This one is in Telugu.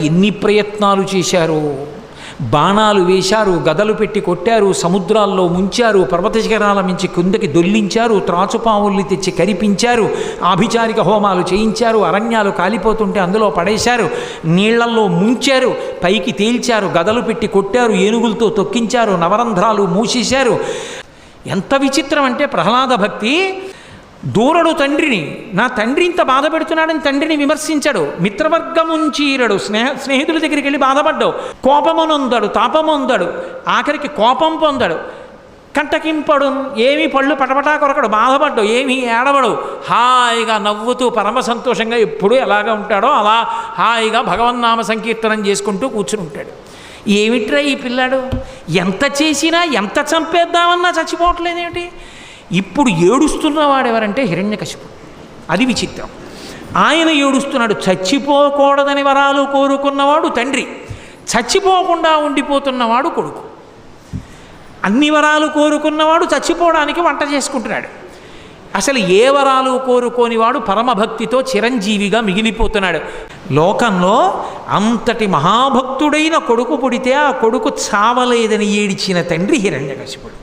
ఎన్ని ప్రయత్నాలు చేశారు. బాణాలు వేశారు గదలు పెట్టి కొట్టారు సముద్రాల్లో ముంచారు పర్వత శిఖరాల మించి కిందకి దొల్లించారు త్రాచుపావుల్ని తెచ్చి కరిపించారు ఆభిచారిక హోమాలు చేయించారు అరణ్యాలు కాలిపోతుంటే అందులో పడేశారు నీళ్ళల్లో ముంచారు పైకి తేల్చారు గదలు పెట్టి కొట్టారు ఏనుగులతో తొక్కించారు నవరంధ్రాలు మూసేశారు. ఎంత విచిత్రం అంటే ప్రహ్లాద భక్తి. దూరడు తండ్రిని నా తండ్రి ఇంత బాధ పెడుతున్నాడని తండ్రిని విమర్శించాడు. మిత్రవర్గముంచీరడు స్నేహ స్నేహితుల దగ్గరికి వెళ్ళి బాధపడ్డావు. కోపమునొందడు తాపమొందడు. ఆఖరికి కోపం పొందడు. కంటకింపడు ఏమీ పళ్ళు పటపటా కొరకడు బాధపడ్డావు ఏమీ ఏడవడు. హాయిగా నవ్వుతూ పరమ సంతోషంగా ఎప్పుడు ఎలాగా ఉంటాడో అలా హాయిగా భగవన్నామ సంకీర్తనం చేసుకుంటూ కూర్చుని ఉంటాడు. ఏమిట్రా ఈ పిల్లాడు? ఎంత చేసినా ఎంత చంపేద్దామన్నా చచ్చిపోవట్లేదేమిటి? ఇప్పుడు ఏడుస్తున్నవాడు ఎవరంటే హిరణ్యకశిపుడు అది విచిత్రం. ఆయన ఏడుస్తున్నాడు చచ్చిపోకూడదని వరాలు కోరుకున్నవాడు తండ్రి. చచ్చిపోకుండా ఉండిపోతున్నవాడు కొడుకు. అన్ని వరాలు కోరుకున్నవాడు చచ్చిపోవడానికి వంట చేసుకుంటున్నాడు. అసలు ఏ వరాలు కోరుకోనివాడు పరమభక్తితో చిరంజీవిగా మిగిలిపోతున్నాడు. లోకంలో అంతటి మహాభక్తుడైన కొడుకు పుడితే ఆ కొడుకు చావలేదని ఏడిచిన తండ్రి హిరణ్యకశిపుడు.